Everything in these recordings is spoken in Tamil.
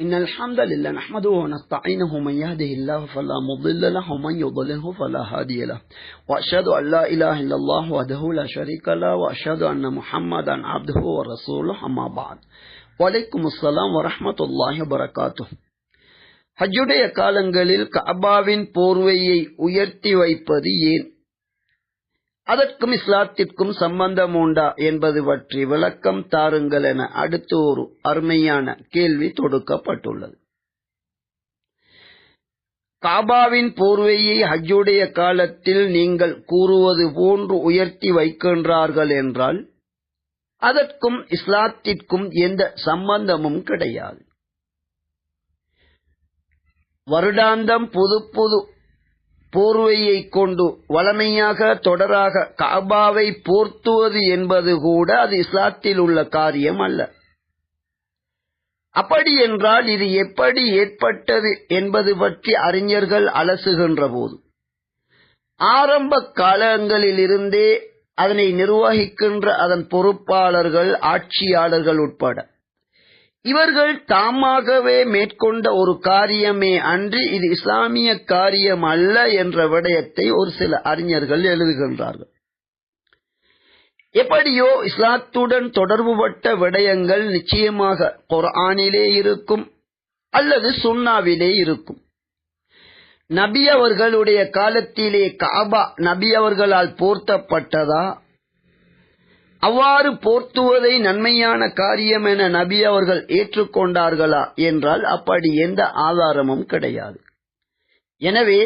إن الحمد لله نحمده ونستعينه من يهده الله فلا مضل له ومن يضلله فلا هادي له. وأشهد أن لا إله إلا الله وحده لا شريك له وأشهد أن محمدا عبده ورسوله أما بعد. وعليكم வலைக்கும் அஸ்லாம் வரமத்துல்லாஹி வரகாத்து ஹஜ்ஜுடைய காலங்களில் كعباوين போர்வையை ويرتي வைப்பது ين அதற்கும் இஸ்லாத்திற்கும் சம்பந்தம் உண்டா என்பது பற்றி விளக்கம் தாருங்கள் என அடுத்து ஒரு அருமையான கேள்வி தொடுக்கப்பட்டுள்ளது. காபாவின் போர்வையை ஹஜ்ஜுடைய காலத்தில் நீங்கள் கூறுவது போன்று உயர்த்தி வைக்கின்றார்கள் என்றால் அதற்கும் இஸ்லாத்திற்கும் எந்த சம்பந்தமும் கிடையாது. வருடாந்தம் புது புது போர்வையை கொண்டு வளமையாக தொடராக காபாவை போர்த்துவது என்பது கூட அது இஸ்லாத்தில் உள்ள காரியம் அல்ல. அப்படி என்றால் இது எப்படி ஏற்பட்டது என்பது பற்றி அறிஞர்கள் அலசுகின்ற போது ஆரம்ப காலங்களிலிருந்தே அதனை நிர்வகிக்கின்ற அதன் பொறுப்பாளர்கள் ஆட்சியாளர்கள் உட்பட இவர்கள் தாமாகவே மேற்கொண்ட ஒரு காரியமே அன்றி இது இஸ்லாமிய காரியம் அல்ல என்ற விடயத்தை ஒரு சில அறிஞர்கள் எழுதுகின்றார்கள். எப்படியோ இஸ்லாத்துடன் தொடர்புபட்ட விடயங்கள் நிச்சயமாக குரானிலே இருக்கும் அல்லது சுன்னாவிலே இருக்கும். நபி அவர்களுடைய காலத்திலே காபா நபி அவர்களால் போர்த்தப்பட்டதா? அவ்வாறு போர்த்துவதை நன்மையான காரியம் என நபி அவர்கள் ஏற்றுக்கொண்டார்களா என்றால் அப்படி எந்த ஆதாரமும் கிடையாது. எனவே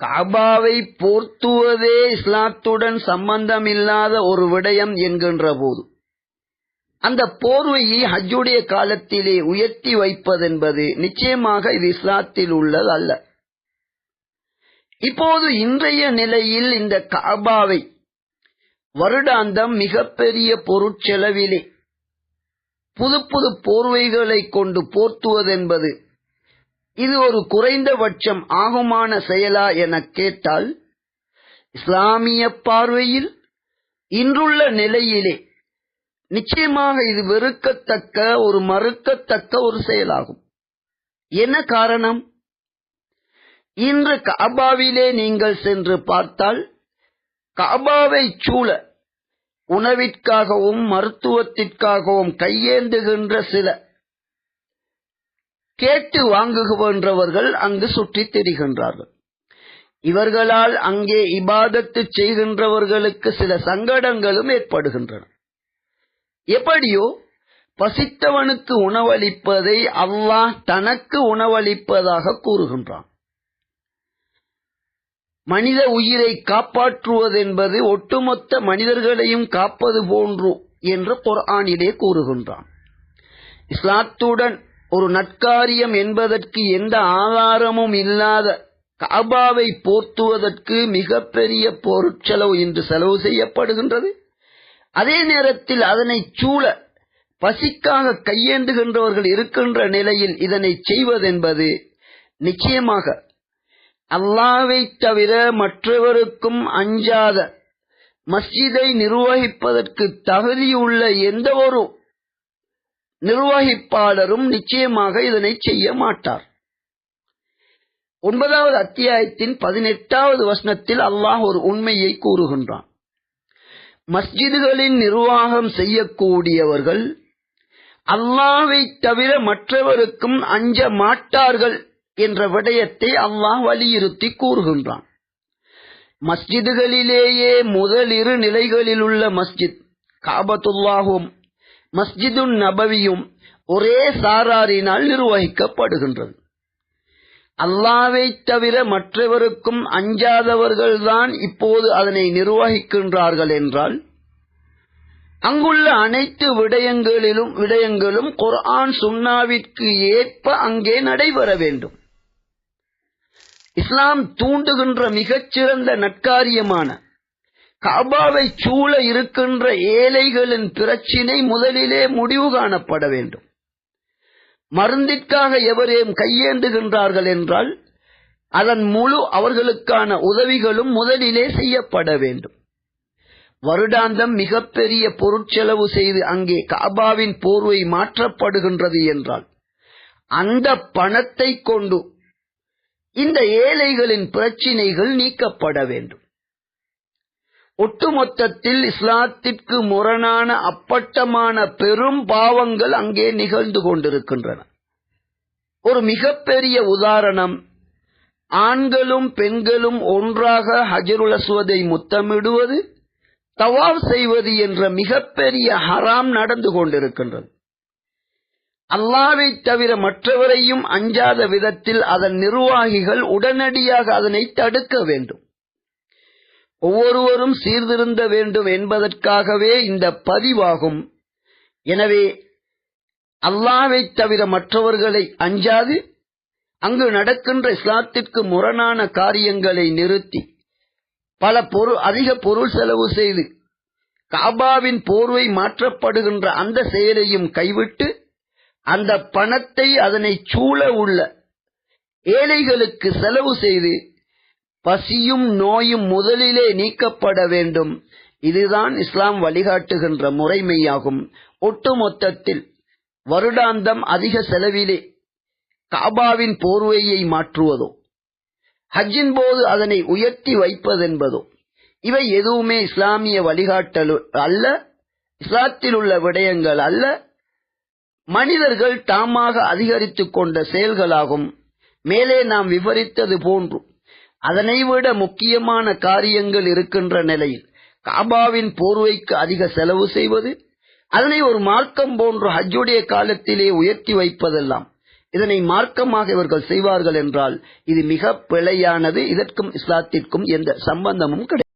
காபாவை போர்த்துவதே இஸ்லாத்துடன் சம்பந்தம் இல்லாத ஒரு விடயம் என்கின்ற போது அந்த போர்வையை ஹஜ்ஜுடைய காலத்திலே உயர்த்தி வைப்பதென்பது நிச்சயமாக இது இஸ்லாத்தில் உள்ளது அல்ல இப்போது இன்றைய நிலையில் இந்த காபாவை வருடாந்தம் மிகப்பெரிய பொருட்செலவிலே புது புது போர்வைகளை கொண்டு போர்த்துவதென்பது இது ஒரு குறைந்தபட்சம் ஆகுமான செயலா எனக் கேட்டால் இஸ்லாமிய பார்வையில் இன்றுள்ள நிலையிலே நிச்சயமாக இது வெறுக்கத்தக்க ஒரு மறுக்கத்தக்க ஒரு செயலாகும். என்ன காரணம்? இன்று காபாவிலே நீங்கள் சென்று பார்த்தால் காபாவை சூழ உணவிற்காகவும் மருத்துவத்திற்காகவும் கையேந்துகின்ற சில கேட்டு வாங்குகின்றவர்கள் அங்கு சுற்றித் திரிகின்றார்கள். இவர்களால் அங்கே இபாதத்து செய்கின்றவர்களுக்கு சில சங்கடங்களும் ஏற்படுகின்றன. எப்படியோ பசித்தவனுக்கு உணவளிப்பதை அல்லாஹ் தனக்கு உணவளிப்பதாக கூறுகின்றான். மனித உயிரை காப்பாற்றுவதென்பது ஒட்டுமொத்த மனிதர்களையும் காப்பது போன்று என்று குர்ஆனிலே கூறுகின்றான். இஸ்லாத்துடன் ஒரு நற்காரியம் என்பதற்கு எந்த ஆதாரமும் இல்லாத காபாவை போர்த்துவதற்கு மிகப்பெரிய பொருட்செலவு இன்று செலவு செய்யப்படுகின்றது. அதே நேரத்தில் அதனை சூழ பசிக்காக கையேந்துகின்றவர்கள் இருக்கின்ற நிலையில் இதனை செய்வதென்பது நிச்சயமாக அல்லாவை தவிர மற்றவருக்கும் அஞ்சாத மஸ்ஜிதை நிர்வகிப்பதற்கு தகுதியுள்ள எந்த ஒரு நிர்வகிப்பாளரும் நிச்சயமாக இதனை செய்ய மாட்டார். ஒன்பதாவது அத்தியாயத்தின் பதினெட்டாவது வசனத்தில் அல்லாஹ் ஒரு உண்மையை கூறுகின்றான். மஸ்ஜிதுகளின் நிர்வாகம் செய்யக்கூடியவர்கள் அல்லாவை தவிர மற்றவருக்கும் அஞ்ச மாட்டார்கள். என்ற விடயத்தை அல்லாஹ் வலியுறுத்தி கூறுகின்றான். மஸ்ஜிதுகளிலேயே முதலிரு நிலைகளில் உள்ள மஸ்ஜித் காபத்துல்லாகும் மஸ்ஜிதுன் நபவியும் ஒரே சாராரினால் நிர்வகிக்கப்படுகின்றது. அல்லாவை தவிர மற்றவருக்கும் அஞ்சாதவர்கள்தான் இப்போது அதனை நிர்வகிக்கின்றார்கள் என்றால் அங்குள்ள அனைத்து விடயங்களிலும் விடயங்களும் குர்ஆன் சுன்னாவிற்கு ஏற்ப அங்கே நடைபெற வேண்டும். இஸ்லாம் தூண்டுகின்ற மிகச்சிறந்த நற்காரியமான காபாவை சூழ இருக்கின்ற ஏழைகளின் பிரச்சினை முதலிலே முடிவு காணப்பட வேண்டும். மருந்திற்காக எவரேம் கையேந்துகின்றார்கள் என்றால் அதன் முழு அவர்களுக்கான உதவிகளும் முதலிலே செய்யப்பட வேண்டும். வருடாந்தம் மிகப்பெரிய பொருட்செலவு செய்து அங்கே காபாவின் போர்வை மாற்றப்படுகின்றது என்றால் அந்த பணத்தை கொண்டு இந்த ஏழைகளின் பிரச்சினைகள் நீக்கப்பட வேண்டும். ஒட்டுமொத்தத்தில் இஸ்லாத்திற்கு முரணான அப்பட்டமான பெரும் பாவங்கள் அங்கே நிகழ்ந்து கொண்டிருக்கின்றன. ஒரு மிகப்பெரிய உதாரணம் ஆண்களும் பெண்களும் ஒன்றாக ஹஜருல் அஸ்வதை முத்தமிடுவது தவாப் செய்வது என்ற மிகப்பெரிய ஹராம் நடந்து கொண்டிருக்கின்றது. அல்லாவை தவிர மற்றவரையும் அஞ்சாத விதத்தில் அதன் நிர்வாகிகள் உடனடியாக அதனை தடுக்க வேண்டும். ஒவ்வொருவரும் சீர்திருந்த வேண்டும் என்பதற்காகவே இந்த பதிவாகும். எனவே அல்லாவை தவிர மற்றவர்களை அஞ்சாது அங்கு நடக்கின்ற இஸ்லாத்திற்கு முரணான காரியங்களை நிறுத்தி பல பொருள் அதிக பொருள் செலவு செய்து காபாவின் போர்வை மாற்றப்படுகின்ற அந்த செயலையும் கைவிட்டு அந்த பணத்தை அதனை சூழ உள்ள ஏழைகளுக்கு செலவு செய்து பசியும் நோயும் முதலிலே நீக்கப்பட வேண்டும். இதுதான் இஸ்லாம் வழிகாட்டுகின்ற முறைமையாகும். ஒட்டுமொத்தத்தில் வருடாந்தம் அதிக செலவிலே காபாவின் போர்வையை மாற்றுவதோ ஹஜ்ஜின் போது அதனை உயர்த்தி வைப்பதென்பதோ இவை எதுவுமே இஸ்லாமிய வழிகாட்டல் அல்ல இஸ்லாத்தில் உள்ள விடயங்கள் அல்ல மனிதர்கள் தாமாக அதிகரித்துக் கொண்ட செயல்களாகும். மேலே நாம் விவரித்தது போன்று அதனை விட முக்கியமான காரியங்கள் இருக்கின்ற நிலையில் காபாவின் போர்வைக்கு அதிக செலவு செய்வது அதனை ஒரு மார்க்கம் போன்று ஹஜ்ஜுடைய காலத்திலே உயர்த்தி வைப்பதெல்லாம் இதனை மார்க்கமாக இவர்கள் செய்வார்கள் என்றால் இது மிக பிழையானது. இதற்கும் இஸ்லாத்திற்கும் எந்த சம்பந்தமும் கிடையாது.